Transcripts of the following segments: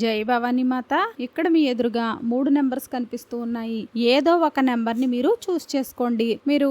జై భవానీ మాత. ఇక్కడ మీ ఎదురుగా మూడు నెంబర్స్ కనిపిస్తూ ఉన్నాయి. ఏదో ఒక నెంబర్ని మీరు చూస్ చేసుకోండి. మీరు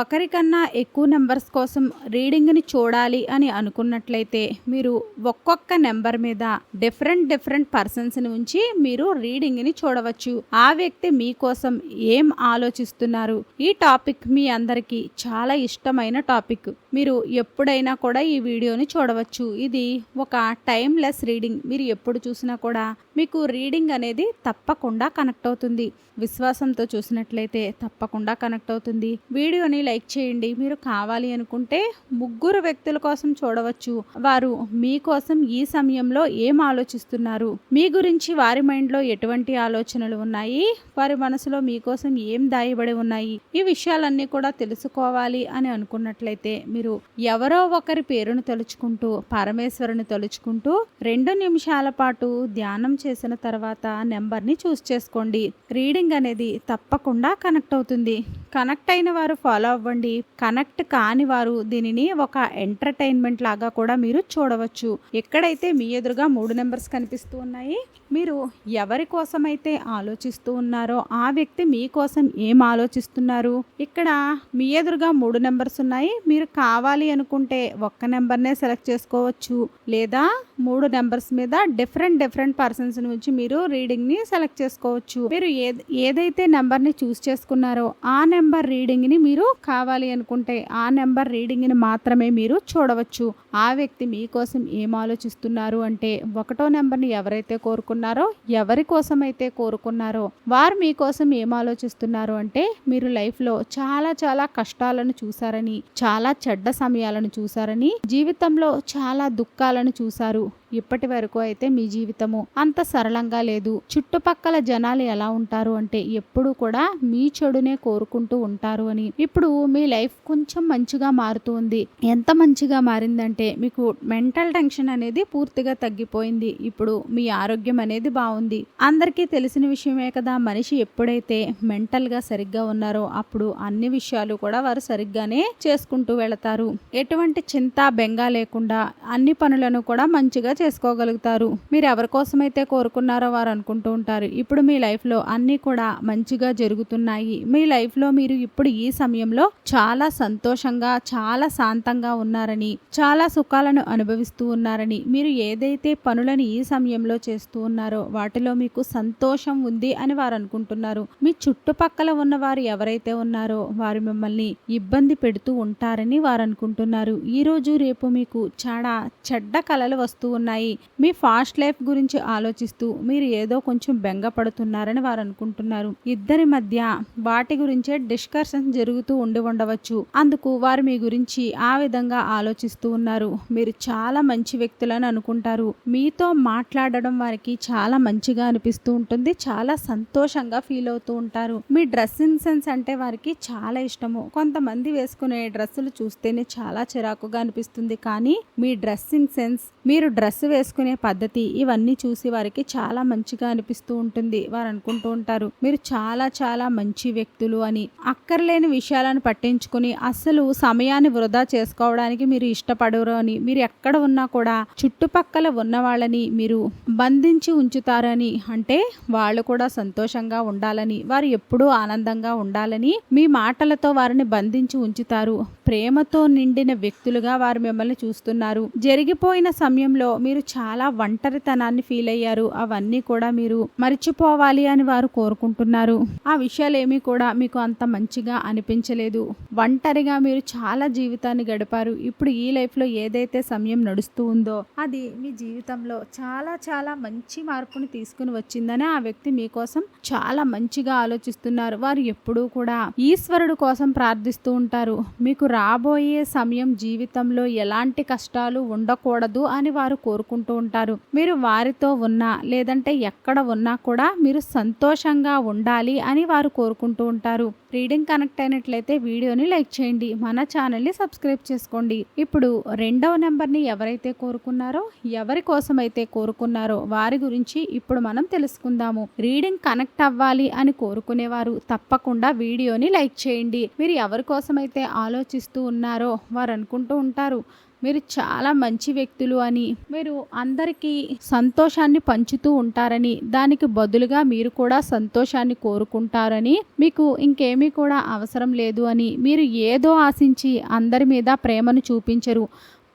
ఒకరికన్నా ఎక్కువ నెంబర్స్ కోసం రీడింగ్ని చూడాలి అని అనుకున్నట్లయితే మీరు ఒక్కొక్క నెంబర్ మీద డిఫరెంట్ డిఫరెంట్ పర్సన్స్ని ఉంచి మీరు రీడింగ్ని చూడవచ్చు. ఆ వ్యక్తి మీకోసం ఏం ఆలోచిస్తున్నారు? ఈ టాపిక్ మీ అందరికీ చాలా ఇష్టమైన టాపిక్. మీరు ఎప్పుడైనా కూడా ఈ వీడియోని చూడవచ్చు. ఇది ఒక టైమ్లెస్ రీడింగ్. మీరు ఎప్పుడు చూసినా కూడా మీకు రీడింగ్ అనేది తప్పకుండా కనెక్ట్ అవుతుంది. విశ్వాసంతో చూసినట్లయితే తప్పకుండా కనెక్ట్ అవుతుంది. వీడియోని లైక్ చేయండి. మీరు కావాలి అనుకుంటే ముగ్గురు వ్యక్తుల కోసం చూడవచ్చు. వారు మీకోసం ఈ సమయంలో ఏం ఆలోచిస్తున్నారు? మీ గురించి వారి మైండ్లో ఎటువంటి ఆలోచనలు ఉన్నాయి? వారి మనసులో మీకోసం ఏం దాయబడి ఉన్నాయి? ఈ విషయాలన్నీ కూడా తెలుసుకోవాలి అని అనుకున్నట్లయితే మీరు ఎవరో ఒకరి పేరును తలుచుకుంటూ పరమేశ్వరుని తలుచుకుంటూ రెండు నిమిషాల పాటు ధ్యానం చేసిన తర్వాత నెంబర్ని చూస్ చేసుకోండి. రీడింగ్ అనేది తప్పకుండా కనెక్ట్ అవుతుంది. కనెక్ట్ అయిన వారు ఫాలో అవ్వండి. కనెక్ట్ కాని వారు దీనిని ఒక ఎంటర్టైన్మెంట్ లాగా కూడా మీరు చూడవచ్చు. ఎక్కడైతే మీ ఎదురుగా మూడు నెంబర్స్ కనిపిస్తూ ఉన్నాయి మీరు ఎవరి కోసమైతే ఆలోచిస్తూ ఉన్నారో ఆ వ్యక్తి మీకోసం ఏం ఆలోచిస్తున్నారు? ఇక్కడ మీ ఎదురుగా మూడు నెంబర్స్ ఉన్నాయి. మీరు కావాలి అనుకుంటే ఒక్క నెంబర్నే సెలెక్ట్ చేసుకోవచ్చు. లేదా మూడు నెంబర్స్ మీద డిఫరెంట్ డిఫరెంట్ పర్సన్స్ నుంచి మీరు రీడింగ్ని సెలెక్ట్ చేసుకోవచ్చు. మీరు ఏదైతే నెంబర్ని చూస్ చేసుకున్నారో ఆ నెంబర్ రీడింగ్ని మీరు కావాలి అనుకుంటే ఆ నెంబర్ రీడింగ్ని మాత్రమే మీరు చూడవచ్చు. ఆ వ్యక్తి మీకోసం ఏం ఆలోచిస్తున్నారు అంటే ఒకటో నెంబర్ని ఎవరైతే కోరుకున్నారో ఎవరి కోసం అయితే కోరుకున్నారో వారు మీకోసం ఏం ఆలోచిస్తున్నారు అంటే మీరు లైఫ్లో చాలా చాలా కష్టాలను చూసారని చాలా చెడ్డ సమయాలను చూసారని జీవితంలో చాలా దుఃఖాలను చూశారు. ఇప్పటి వరకు అయితే మీ జీవితము అంత సరళంగా లేదు. చుట్టుపక్కల జనాలు ఎలా ఉంటారు అంటే ఎప్పుడు కూడా మీ చెడునే కోరుకుంటూ ఉంటారు అని. ఇప్పుడు మీ లైఫ్ కొంచెం మంచిగా మారుతుంది. ఎంత మంచిగా మారిందంటే మీకు మెంటల్ టెన్షన్ అనేది పూర్తిగా తగ్గిపోయింది. ఇప్పుడు మీ ఆరోగ్యం అనేది బాగుంది. అందరికీ తెలిసిన విషయమే కదా మనిషి ఎప్పుడైతే మెంటల్గా సరిగ్గా ఉన్నారో అప్పుడు అన్ని విషయాలు కూడా వారు సరిగ్గానే చేసుకుంటూ వెళతారు. ఎటువంటి చింత బెంగ లేకుండా అన్ని పనులను కూడా మంచిగా చేసుకోగలుగుతారు. మీరు ఎవరి కోసమైతే కోరుకున్నారో వారు అనుకుంటూ ఉంటారు. ఇప్పుడు మీ లైఫ్లో అన్నీ కూడా మంచిగా జరుగుతున్నాయి. మీ లైఫ్లో మీరు ఇప్పుడు ఈ సమయంలో చాలా సంతోషంగా చాలా శాంతంగా ఉన్నారని చాలా సుఖాలను అనుభవిస్తూ ఉన్నారని మీరు ఏదైతే పనులను ఈ సమయంలో చేస్తూ ఉన్నారో వాటిలో మీకు సంతోషం ఉంది అని వారు అనుకుంటున్నారు. మీ చుట్టుపక్కల ఉన్న వారు ఎవరైతే ఉన్నారో వారు మిమ్మల్ని ఇబ్బంది పెడుతూ ఉంటారని వారు అనుకుంటున్నారు. ఈ రోజు రేపు మీకు చాలా చెడ్డ కళలు వస్తూ ఉన్నాయి ఉన్నాయి. మీ ఫాస్ట్ లైఫ్ గురించి ఆలోచిస్తూ మీరు ఏదో కొంచెం బెంగపడుతున్నారని వారు అనుకుంటున్నారు. ఇద్దరి మధ్య వాటి గురించే డిస్కషన్ జరుగుతూ ఉండి ఉండవచ్చు. అందుకు వారు మీ గురించి ఆ విధంగా ఆలోచిస్తూ ఉన్నారు. మీరు చాలా మంచి వ్యక్తులని అనుకుంటారు. మీతో మాట్లాడడం వారికి చాలా మంచిగా అనిపిస్తూ ఉంటుంది. చాలా సంతోషంగా ఫీల్ అవుతూ ఉంటారు. మీ డ్రెస్సింగ్ సెన్స్ అంటే వారికి చాలా ఇష్టము. కొంతమంది వేసుకునే డ్రెస్సులు చూస్తేనే చాలా చిరాకుగా అనిపిస్తుంది. కానీ మీ డ్రెస్సింగ్ సెన్స్ మీరు డ్రెస్ వేసుకునే పద్ధతి ఇవన్నీ చూసి వారికి చాలా మంచిగా అనిపిస్తూ ఉంటుంది. వారు అనుకుంటూ ఉంటారు మీరు చాలా చాలా మంచి వ్యక్తులు అని. అక్కర్లేని విషయాలను పట్టించుకుని అసలు సమయాన్ని వృధా చేసుకోవడానికి మీరు ఇష్టపడరు అని. మీరు ఎక్కడ ఉన్నా కూడా చుట్టుపక్కల ఉన్న వాళ్ళని మీరు బంధించి ఉంచుతారని. అంటే వాళ్ళు కూడా సంతోషంగా ఉండాలని వారు ఎప్పుడూ ఆనందంగా ఉండాలని మీ మాటలతో వారిని బంధించి ఉంచుతారు. ప్రేమతో నిండిన వ్యక్తులుగా వారు మిమ్మల్ని చూస్తున్నారు. జరిగిపోయిన సమయంలో మీరు చాలా ఒంటరితనాన్ని ఫీల్ అయ్యారు. అవన్నీ కూడా మీరు మర్చిపోవాలి అని వారు కోరుకుంటున్నారు. ఆ విషయాలు ఏమీ కూడా మీకు అంత మంచిగా అనిపించలేదు. ఒంటరిగా మీరు చాలా జీవితాన్ని గడిపారు. ఇప్పుడు ఈ లైఫ్లో ఏదైతే సమయం నడుస్తూ ఉందో అది మీ జీవితంలో చాలా చాలా మంచి మార్పుని తీసుకుని వచ్చిందని ఆ వ్యక్తి మీకోసం చాలా మంచిగా ఆలోచిస్తున్నారు. వారు ఎప్పుడూ కూడా ఈశ్వరుడు కోసం ప్రార్థిస్తూ ఉంటారు. మీకు రాబోయే సమయం జీవితంలో ఎలాంటి కష్టాలు ఉండకూడదు అని వారు కోరు కోరుకుంటూ ఉంటారు. మీరు వారితో ఉన్నా లేదంటే ఎక్కడ ఉన్నా కూడా మీరు సంతోషంగా ఉండాలి అని వారు కోరుకుంటూ ఉంటారు. రీడింగ్ కనెక్ట్ అయినట్లయితే వీడియోని లైక్ చేయండి. మన ఛానల్ని సబ్స్క్రైబ్ చేసుకోండి. ఇప్పుడు రెండవ నెంబర్ని ఎవరైతే కోరుకున్నారో ఎవరి కోసం అయితే కోరుకున్నారో వారి గురించి ఇప్పుడు మనం తెలుసుకుందాము. రీడింగ్ కనెక్ట్ అవ్వాలి అని కోరుకునేవారు తప్పకుండా వీడియోని లైక్ చేయండి. మీరు ఎవరి కోసం అయితే ఆలోచిస్తూ ఉన్నారో వారు అనుకుంటూ ఉంటారు. మీరు చాలా మంచి వ్యక్తులు అని మీరు అందరికీ సంతోషాన్ని పంచుతూ ఉంటారని దానికి బదులుగా మీరు కూడా సంతోషాన్ని కోరుకుంటారని మీకు ఇంకేమీ కూడా అవసరం లేదు అని మీరు ఏదో ఆశించి అందరి మీద ప్రేమను చూపించరు.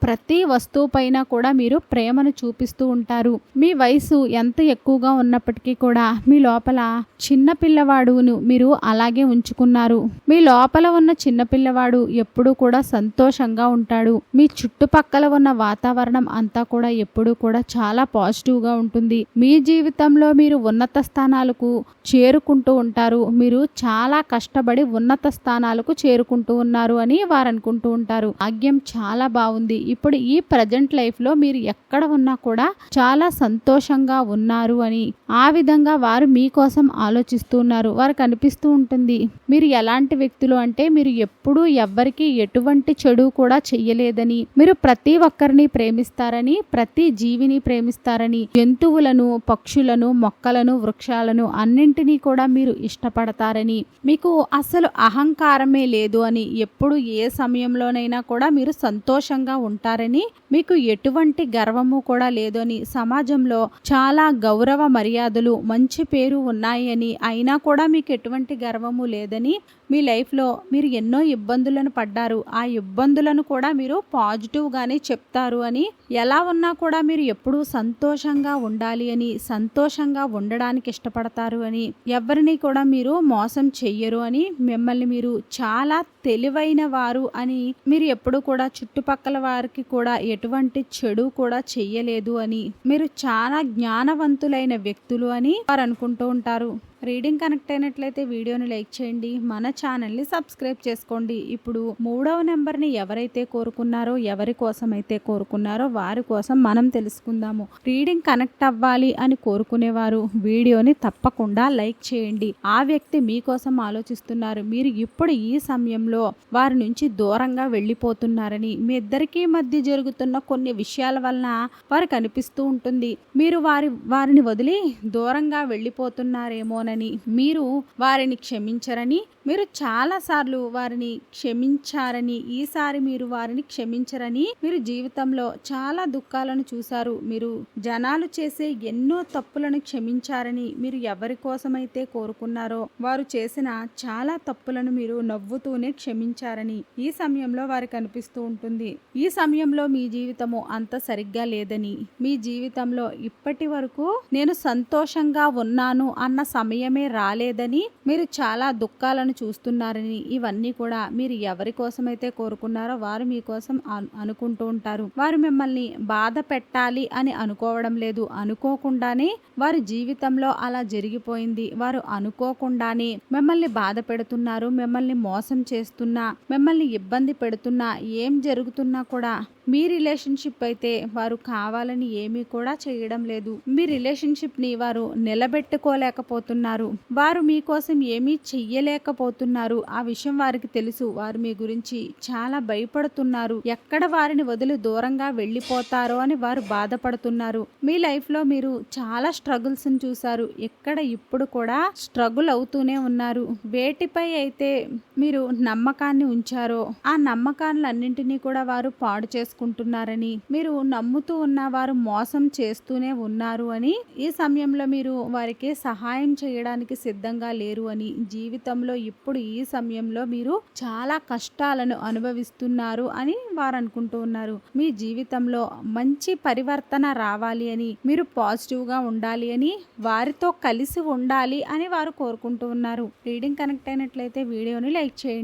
ప్రతి వస్తువు పైన కూడా మీరు ప్రేమను చూపిస్తూ ఉంటారు. మీ వయసు ఎంత ఎక్కువగా ఉన్నప్పటికీ కూడా మీ లోపల చిన్న పిల్లవాడును మీరు అలాగే ఉంచుకున్నారు. మీ లోపల ఉన్న చిన్న పిల్లవాడు ఎప్పుడూ కూడా సంతోషంగా ఉంటాడు. మీ చుట్టుపక్కల ఉన్న వాతావరణం అంతా కూడా ఎప్పుడూ కూడా చాలా పాజిటివ్గా ఉంటుంది. మీ జీవితంలో మీరు ఉన్నత స్థానాలకు చేరుకుంటూ ఉంటారు. మీరు చాలా కష్టపడి ఉన్నత స్థానాలకు చేరుకుంటూ ఉన్నారు అని వారు అనుకుంటూ ఉంటారు. భాగ్యం చాలా బాగుంది. ఇప్పుడు ఈ ప్రజెంట్ లైఫ్లో మీరు ఎక్కడ ఉన్నా కూడా చాలా సంతోషంగా ఉన్నారు అని ఆ విధంగా వారు మీకోసం ఆలోచిస్తున్నారు వారికి అనిపిస్తూ ఉంటుంది మీరు ఎలాంటి వ్యక్తులు అంటే మీరు ఎప్పుడూ ఎవ్వరికి ఎటువంటి చెడు కూడా చెయ్యలేదని. మీరు ప్రతి ఒక్కరిని ప్రేమిస్తారని ప్రతి జీవిని ప్రేమిస్తారని జంతువులను పక్షులను మొక్కలను వృక్షాలను అన్నింటినీ కూడా మీరు ఇష్టపడతారని. మీకు అసలు అహంకారమే లేదు అని ఎప్పుడు ఏ సమయంలోనైనా కూడా మీరు సంతోషంగా ఉంటారు ఉంటారని మీకు ఎటువంటి గర్వము కూడా లేదని సమాజంలో చాలా గౌరవ మర్యాదలు మంచి పేరు ఉన్నాయని అయినా కూడా మీకు ఎటువంటి గర్వము లేదని మీ లైఫ్లో మీరు ఎన్నో ఇబ్బందులను పడ్డారు. ఆ ఇబ్బందులను కూడా మీరు పాజిటివ్గానే చెప్తారు అని ఎలా ఉన్నా కూడా మీరు ఎప్పుడూ సంతోషంగా ఉండాలి అని సంతోషంగా ఉండడానికి ఇష్టపడతారు అని ఎవరిని కూడా మీరు మోసం చెయ్యరు అని మిమ్మల్ని మీరు చాలా తెలివైన వారు అని మీరు ఎప్పుడు కూడా చుట్టుపక్కల వారికి కూడా ఎటువంటి చెడు కూడా చెయ్యలేదు అని మీరు చాలా జ్ఞానవంతులైన వ్యక్తులు అని వారు అనుకుంటూ ఉంటారు. రీడింగ్ కనెక్ట్ అయినట్లయితే వీడియోని లైక్ చేయండి మన ఛానల్ని సబ్స్క్రైబ్ చేసుకోండి. ఇప్పుడు మూడవ నెంబర్ని ఎవరైతే కోరుకున్నారో ఎవరి కోసం అయితే కోరుకున్నారో వారి కోసం మనం తెలుసుకుందాము. రీడింగ్ కనెక్ట్ అవ్వాలి అని కోరుకునేవారు వీడియోని తప్పకుండా లైక్ చేయండి. ఆ వ్యక్తి మీకోసం ఆలోచిస్తున్నారు. మీరు ఇప్పుడు ఈ సమయంలో వారి నుంచి దూరంగా వెళ్ళిపోతున్నారని మీ ఇద్దరికీ మధ్య జరుగుతున్న కొన్ని విషయాల వలన వారికి అనిపిస్తూ ఉంటుంది. మీరు వారి వారిని వదిలి దూరంగా వెళ్ళిపోతున్నారేమోనని మీరు వారిని క్షమించరని మీరు చాలాసార్లు వారిని క్షమించారని ఈసారి మీరు వారిని క్షమించరని మీరు జీవితంలో చాలా దుఃఖాలను చూశారు. మీరు జనాలు చేసే ఎన్నో తప్పులను క్షమించారని మీరు ఎవరి కోసమైతే కోరుకున్నారో వారు చేసిన చాలా తప్పులను మీరు నవ్వుతూనే క్షమించారని ఈ సమయంలో వారికి అనిపిస్తూ ఉంటుంది. ఈ సమయంలో మీ జీవితము అంత సరిగ్గా లేదని మీ జీవితంలో ఇప్పటి వరకు నేను సంతోషంగా ఉన్నాను అన్న సమయం సమయమే రాలేదని మీరు చాలా దుఃఖాలను చూస్తున్నారని ఇవన్నీ కూడా మీరు ఎవరి కోసమైతే కోరుకున్నారో వారు మీకోసం అనుకుంటూ ఉంటారు. వారు మిమ్మల్ని బాధ పెట్టాలి అని అనుకోవడం లేదు. అనుకోకుండానే వారి జీవితంలో అలా జరిగిపోయింది. వారు అనుకోకుండానే మిమ్మల్ని బాధ పెడుతున్నారు మిమ్మల్ని మోసం చేస్తున్నా మిమ్మల్ని ఇబ్బంది పెడుతున్నా ఏం జరుగుతున్నా కూడా మీ రిలేషన్షిప్ అయితే వారు కావాలని ఏమీ కూడా చేయడం లేదు. మీ రిలేషన్షిప్ని వారు నిలబెట్టుకోలేకపోతున్నారు. వారు మీకోసం ఏమీ చెయ్యలేకపోతున్నారు. ఆ విషయం వారికి తెలుసు. వారు మీ గురించి చాలా భయపడుతున్నారు. ఎక్కడ వారిని వదిలి దూరంగా వెళ్ళిపోతారో అని వారు బాధపడుతున్నారు. మీ లైఫ్లో మీరు చాలా స్ట్రగుల్స్ చూశారు. ఎక్కడ ఇప్పుడు కూడా స్ట్రగుల్ అవుతూనే ఉన్నారు. వేటిపై అయితే మీరు నమ్మకాన్ని ఉంచారో ఆ నమ్మకాలన్నింటినీ కూడా వారు పాడు చేసుకు చేసుకుంటున్నారని మీరు నమ్ముతూ ఉన్న వారు మోసం చేస్తూనే ఉన్నారు అని ఈ సమయంలో మీరు వారికి సహాయం చేయడానికి సిద్ధంగా లేరు అని జీవితంలో ఇప్పుడు ఈ సమయంలో మీరు చాలా కష్టాలను అనుభవిస్తున్నారు అని వారు అనుకుంటూ ఉన్నారు. మీ జీవితంలో మంచి పరివర్తన రావాలి అని మీరు పాజిటివ్గా ఉండాలి అని వారితో కలిసి ఉండాలి అని వారు కోరుకుంటూ ఉన్నారు. రీడింగ్ కనెక్ట్ అయినట్లయితే వీడియోని లైక్ చేయండి.